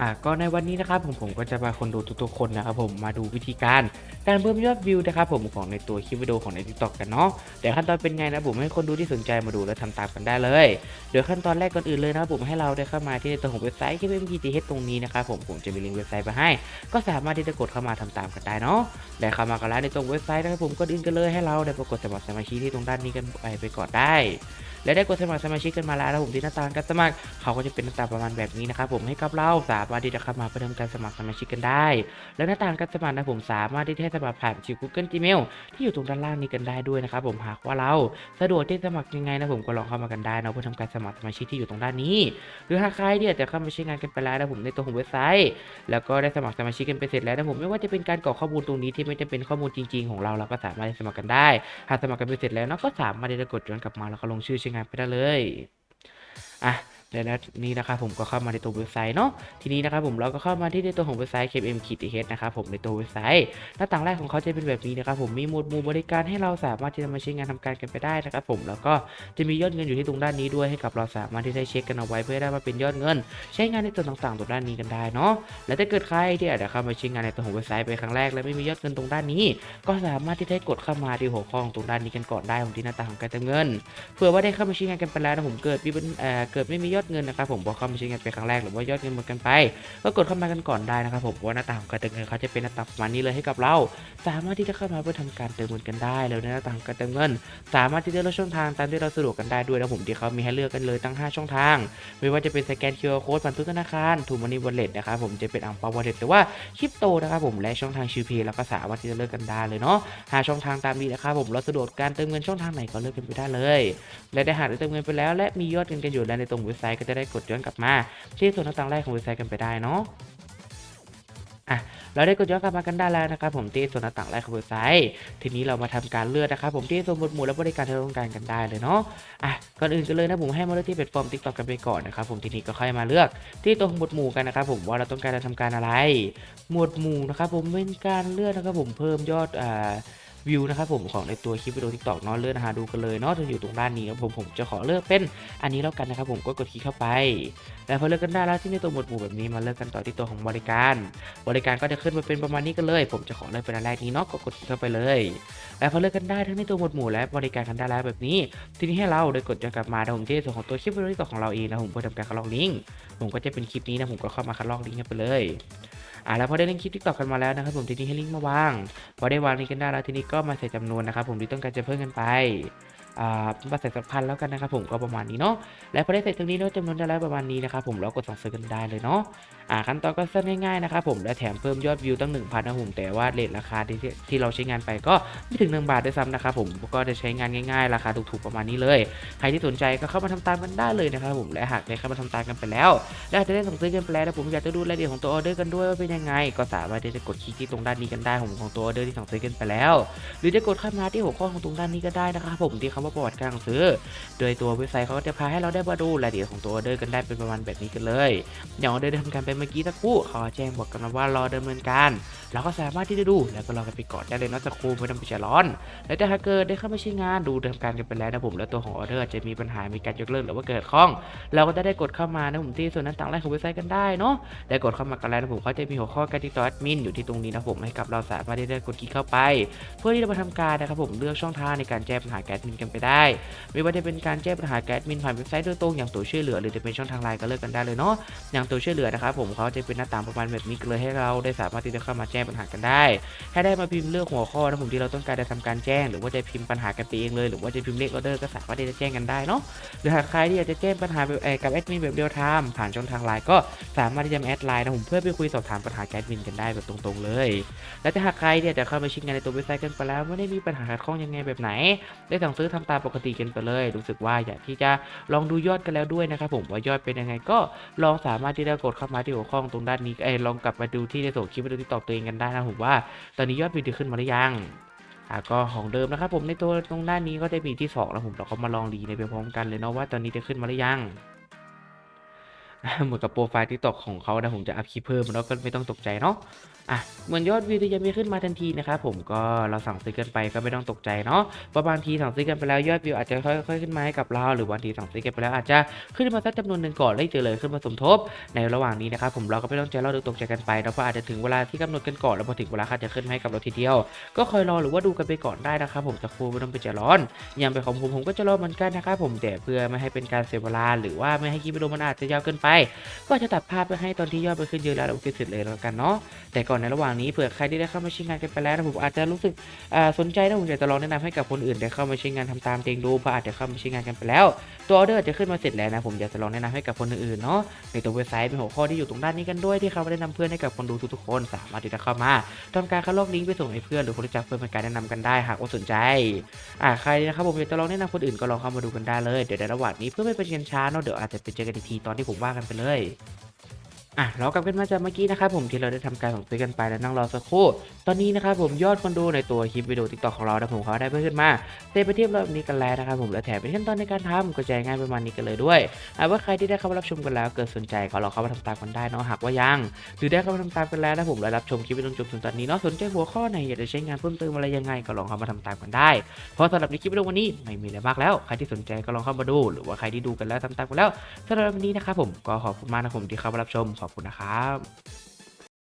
อะก็ในวันนี้นะครับผมผมก็จะพาคนดูทุกๆคนนะครับผมมาดูวิธีการการเพิ่มยอดวิวนะครับผมของในตัวคลิปวิดีโอของใน TikTok กันเนาะเดี๋ยวขั้นตอนเป็นไงนะผมให้คนดูที่สนใจมาดูและทำตามกันได้เลยเดี๋ยวขั้นตอนแรกก่อนอื่นเลยนะครับผมให้เราได้เข้ามาที่ในตัวของเว็บไซต์ KPMGTH ตรงนี้นะครับผมผมจะมีลิงก์เว็บไซต์ไปให้ ก็สามารถที่จะกดเข้ามาทำตามกันได้เนาะได้เข้ามากันแล้วในตรงเว็บไซต์นะครับผมก็อื่นกันเลยให้เราได้ปรากฏสมัครสมาชิกที่ตรงด้านนี้กันไปไปก่อนได้ และได้กดสมัครสมาชิกกันมาแล้วนะผมที่หน้าตาการสมัคร เขาก็จะเป็นหน้าตาประมาณแบบนี้นะครับผมให้กับเราสามารถที่จะเข้ามาเพื่อทำการสมัครสมาชิกกันได้ และหน้าตาการสมัครนะผมสามารถที่จะสมัครผ่านชิว Google Gmail ที่อยู่ตรงด้านล่างนี้กันได้ด้วยนะครับผมหากว่าเราสะดวกที่สมัครยังไงนะผมก็ลองเข้ามากันได้นะเพื่อทำการสมัครสมาชิกที่อยู่ตรงด้านนี้ หรือหากใครที่อยากจะเข้ามาใช้งานกันไปแล้วนะผมในตัวของเว็บไซต์ แล้วก็ได้สมัครสมาชิกกันไปเสร็จแล้วนะผมไม่ว่าจะเป็นการกรอกข้อมูลตรงนี้ที่ไม่จะเป็นข้อมูลจริง ๆ ของเราเราก็สามารถสมัครกันได้ หากสมัครกันไปเสร็จแล้วนะก็สามารถที่จะกดย้อนกลับมาแล้วก็ลงชื่อใช้งานไปได้เลย อะ เดี๋ยวนะนี่นะครับผมก็เข้ามาในตัวเว็บไซต์เนาะทีนี้นะครับผมเราก็เข้ามาที่ในตัวของเว็บไซต์ KM k t h นะครับผมในตัวเว็บไซต์ หน้าต่างแรกของเขาจะเป็นแบบนี้นะครับผมมีหมวดหมู่บริการให้เราสามารถที่จะมาใช้งานทำการกันไปได้นะครับผมแล้วก็จะมียอดเงินอยู่ที่ตรงด้านนี้ด้วยให้กับเราสามารถที่จะเช็คกันเอาไว้เพื่อได้มาเป็นยอดเงิน ใช้งานในส่วนต่างๆตรงด้านนี้กันได้เนาะและถ้าเกิดใครที่อาจจะเข้ามาใช้งานในตัวของเว็บไซต์ไปครั้งแรกและไม่มียอดเงินตรงด้านนี้ ก็สามารถที่จะกดเข้ามาที่หัวข้อของตรงด้านนี้กันก่อนได้ของที่หน้าต่างของการเติมเงินเผื่อว่าได้เข้ามาใช้งานกันไปแล้วนะผมเกิดมีเอ่อเกิดไม่มียอดเงินนะครับผมพอเข้ามาใช้งานไปครั้งแรกหรือว่ายอดเงินหมดกันไป ก็กดเข้ามากันก่อนได้นะครับผมว่าหน้าต่างของการเติมเงินเขาจะเป็นหน้าต่างประมาณนี้เลยให้กับเรา สามารถที่จะเข้ามาเพื่อทำการเติมเงินกันได้แล้วในหน้าต่างของการเติมเงิน สามารถที่จะเลือกช่องทางตามที่เราสะดวกกันได้ด้วยนะผมที่เขามีให้เลือกกันเลยตั้ง 5 ช่องทาง ไม่ว่าจะเป็นสแกน QR Code ผ่านทุกธนาคารทูมันนี่วอลเล็ตนะครับผมจะเป็นอังเปาวอลเล็ตหรือว่าคริปโตนะครับผมและช่องทางชิวเพย์แล้วก็สามารถที่จะเลือกกันได้เลยเนาะหาช่องทางตามนี้นะครับผมเราสะดวกการเติมเงินช่องทางไหนก็เลือกกันไปได้เลย และได้หากได้เติมเงินไปแล้ว และมียอดเงินกันอยู่แล้วในตรงเว็บไซต์ก็จะได้กดย้อนกลับมาที่ส่วนต่างๆแรกของเว็บไซต์กันไปได้เนาะอะเราได้กดย้อนกลับมากันได้แล้วนะครับผมที่ส่วนต่างๆแรกของเว็บไซต์ ทีนี้เรามาทำการเลือกนะครับผมที่ส่วนหมวดหมู่และบริการที่เราต้องการกันได้เลยเนาะอะก่อนอื่นกันเลยนะผมให้มาเลือกที่แพลตฟอร์ม TikTok กันไปก่อนนะครับผมทีนี้ก็ค่อยมาเลือกที่ตัวของหมวดหมู่กันนะครับผมว่าเราต้องการจะทำการอะไร หมวดหมู่นะครับผมเป็นการเลือกนะครับผมเพิ่มยอดอ่า วิวนะครับผมของในตัวคลิปวิดีโอทิกตอกเนาะเลื่อนนะฮะดูกันเลยเนาะจะอยู่ตรงด้านนี้ครับผมผมจะขอเลือกเป็นอันนี้แล้วกันนะครับผมก็กดคลิกเข้าไป แล้วพอเลือกกันได้แล้วที่ในตัวหมวดหมู่แบบนี้มาเลือกกันต่อที่ตัวของบริการ บริการก็จะขึ้นมาเป็นประมาณนี้กันเลย ผมจะขอเลือกเป็นอันแรกนี้เนาะก็กดคลิกเข้าไปเลย แล้วพอเลือกกันได้ทั้งในตัวหมวดหมู่และบริการกันได้แล้วแบบนี้ ทีนี้ให้เราโดยกดย้อนกลับมานะผมที่ส่วนของตัวคลิปวิดีโอทิกตอกของเราเองนะผมเพื่อทำการคัดลอกลิงก์ผมก็จะเป็นคลิปนี้นะผมก็เข้ามาคัดลอกลิงก์กันไปเลย อ่าแล้วพอได้ลิงคลิปทิกตอกกันมาแล้วนะครับผมทีนี้ให้ลิงก์มาวาง พอได้วางลิงก์กันได้แล้วทีนี้ก็มาใส่จำนวนนะครับผมที่ต้องการจะเพิ่มกันไป อ่ามาใส่สักพันธ์แล้วกันนะครับผมก็ประมาณนี้เนาะและพอได้ใส่ตรงนี้เนาะจำนวนได้แล้วประมาณนี้นะครับผมเรากดสั่งซื้อกันได้เลยเนาะอ่าขั้นตอนก็สั้นง่ายๆนะครับผมและแถมเพิ่มยอดวิวตั้ง1,000นะผมแต่ว่าเรทราคาที่ที่เราใช้งานไปก็ไม่ถึง 1 บาทด้วยซ้ำนะครับผมก็จะใช้งานง่ายๆ ราคาถูกๆประมาณนี้เลย ใครที่สนใจก็เข้ามาทำตามกันได้เลยนะครับผมและหากได้เข้ามาทำตามกันไปแล้ว และจะได้สั่งซื้อกันไปแล้วนะผมอยากจะดูรายละเอียดของตัวออเดอร์กันด้วยว่าเป็นยังไง ก็สามารถที่จะกดคลิกที่ตรงด้านนี้กันได้ผมของตัวออเดอร์ที่สั่งซื้อกันไปแล้ว หรือจะกดเข้ามาที่หัวข้อของตรงด้านนี้ก็ได้นะครับผมที่คำว่าประวัติการสั่งซื้อ โดยตัวเว็บไซต์เขาก็จะพาให้เราได้มาดูรายละเอียดของตัวออเดอร์กันได้เป็นประมาณแบบนี้กันเลย อย่างออเดอร์ได้ทำการไปเมื่อกี้สักครู่เขาแจ้งบอกกันว่ารอดำเนินการ เราก็สามารถที่จะดูแล้วก็รอกันไปก่อนได้เลยนะสักครู่ไม่ต้องไปใจร้อน และถ้าหากเกิดได้เข้ามาใช้งานดูทำการกันไปแล้วนะผมแล้วตัวของออเดอร์จะมีปัญหามีการยกเลิกหรือว่าเกิดข้อง เราก็จะได้กดเข้ามานะผมที่ส่วนนั้นต่างแรกของเว็บไซต์กันได้เนาะได้กดเข้ามากันแล้วนะผมเขาจะมีหัวข้อการติดต่อแอดมินอยู่ที่ตรงนี้นะผมให้กับเราสามารถที่จะกดคลิกเข้าไป เพื่อที่จะมาทำการนะครับผมเลือกช่องทางในการแจ้งปัญหาแก๊สมินกันไปได้ ไม่ว่าจะเป็นการแจ้งปัญหาแก๊สมินผ่านเว็บไซต์โดยตรงอย่างตัวช่วยเหลือหรือจะเป็นช่องทางไลน์ก็เลือกกันได้เลยเนาะอย่างตัวช่วยเหลือนะครับผมเขาจะเป็นหน้าต่างประมาณแบบนี้เลยให้เราได้สามารถที่จะเข้ามาแจ้งปัญหากันได้ให้ได้มาพิมพ์เลือกหัวข้อนะผมที่เราต้องการจะทำการแจ้ง หรือว่าจะพิมพ์ปัญหากันไปเองเลยหรือว่าจะพิมพ์เลขออเดอร์ก็สามารถที่จะแจ้งกันได้เนาะหรือหากใครที่อยากจะแจ้งปัญหาแบบเอ่อกับแอดมินแบบเรียลไทม์ผ่านช่องทางไลน์ก็สามารถที่จะแอดไลน์นะผมเพื่อไปคุยสอบถามปัญหาแอดมินกันได้แบบตรงๆเลย และถ้าหากใครที่อยากจะเข้ามาชิงงานในตัวเว็บไซต์กันไปแล้วไม่ได้มีปัญหาขัดข้องยังไงแบบไหน ได้สั่งซื้อทำตามปกติกันไปเลย รู้สึกว่าอยากที่จะลองดูยอดกันแล้วด้วยนะครับผมว่ายอดเป็นยังไงก็ลองสามารถที่จะกดเข้ามาที่หัวข้องตรงด้านนี้เอ้ลองกลับมาดูที่ในส่วนคลิปวิดีโอที่ตอบตัวเองกันได้นะผมว่า ตอนนี้ยอดวิดีขึ้นมาหรือยังอะก็ของเดิมนะครับผมในตัวตรงด้านนี้ก็จะมีที่สองแล้วผมเราก็มาลองดีในไปพร้อมกันเลยเนาะว่าตอนนี้จะขึ้นมาหรือยัง เหมือนกับโปรไฟล์ที่ตกของเขานะผมจะอัพคลิปเพิ่มแล้วก็ไม่ต้องตกใจเนาะอะเหมือนยอดวิวที่ยังไม่ขึ้นมาทันทีนะครับผมก็เราสั่งซื้อกันไปก็ไม่ต้องตกใจเนาะเพราะบางทีสั่งซื้อกันไปแล้วยอดวิวอาจจะค่อยๆขึ้นมาให้กับเรา หรือบางทีสั่งซื้อกันไปแล้วอาจจะขึ้นมาสักจำนวนหนึ่งก่อนแล้วเจอเลยขึ้นมาสมทบ ในระหว่างนี้นะครับผมเราก็ไม่ต้องใจร้อนหรือตกใจกันไปเนาพราะอาจจะถึงเวลาที่กำหนดกันก่อนแล้วพอถึงเวลาค่าจะขึ้นมาให้กับเราทีเดียว ก็คอยรอหรือว่าดูกันไปก่อนได้นะครับผมจะครูไม่ต้องไปใจร้อนอย่างไปของผมผมก็จะรอเหมือนกันนะครับผมแต่เพื่อไม่ให้เป็นการเสียเวลาหรือว่าไม่ให้คลิปวิดีโอมันอาจจะยาวเกินไปก็จะตัดภาพไปให้ตอนที่ยอดไปขึ้นเยอะแล้วเราก็เสร็จเลยแล้วกันเนาะแต่ก่อนในระหว่างนี้เผื่อใครที่ได้เข้ามาใช้งานกันไปแล้วนะผมอาจจะรู้สึกสนใจนะผมอยากจะลองแนะนำให้กับคนอื่นได้เข้ามาใช้งานทำตามเองดูเพราะอาจจะเข้ามาใช้งานกันไปแล้ว ตัวออเดอร์อาจจะขึ้นมาเสร็จแล้วนะผมอยากจะลองแนะนำให้กับคนอื่นๆเนาะในตัวเว็บไซต์เป็นหัวข้อที่อยู่ตรงด้านนี้กันด้วยที่เขาแนะนำเพื่อนให้กับคนดูทุกๆคนสามารถที่จะเข้ามาทำการคัดลอกลิงก์ไปส่งให้เพื่อนหรือคนรู้จักเพื่อนเป็นการแนะนำกันได้หากว่าสนใจอ่าใครนะครับผมอยากจะลองแนะนำคนอื่นก็ลองเข้ามาดูกันได้เลยเดี๋ยวในระหว่างนี้เพื่อไม่เป็นการช้าเนาะเดี๋ยวอาจจะไปเจอกันอีกทีตอนที่ผมว่ากันไปเลย อะเรากลับกันมาจากเมื่อกี้นะครับผมที่เราได้ทำการสั่งซื้อกันไปแล้วนั่งรอสักครู่ตอนนี้นะครับผมยอดคนดูในตัวคลิปวิดีโอทิกตอกของเรานะผมเขาได้เพิ่มขึ้นมาเต็มไปเทียบรอบนี้กันแล้วนะครับผมและแถมเป็นขั้นตอนในการทำก็ใจง่ายประมาณนี้กันเลยด้วยหากว่าใครที่ได้เข้ามารับชมกันแล้วเกิดสนใจก็ลองเข้ามาทำตามกันได้เนาะหากว่ายังหรือได้เข้ามาทำตามกันแล้วนะผมและรับชมคลิปวิดีโอจนถึงตอนนี้เนาะสนใจหัวข้อไหนอยากจะใช้งานเพิ่มเติมอะไรยังไงก็ลองเข้ามาทำตามกันได้ เพราะสำหรับในคลิปวิดีโอวันนี้ไม่มีอะไรมากแล้ว ใครที่สนใจก็ลองเข้ามาดู หรือว่าใครที่ดูกันแล้วทำตามกันแล้วสำหรับวันนี้นะครับผมก็ขอบคุณมากนะผมที่เข้ามารับชมขอบคุณนะครับ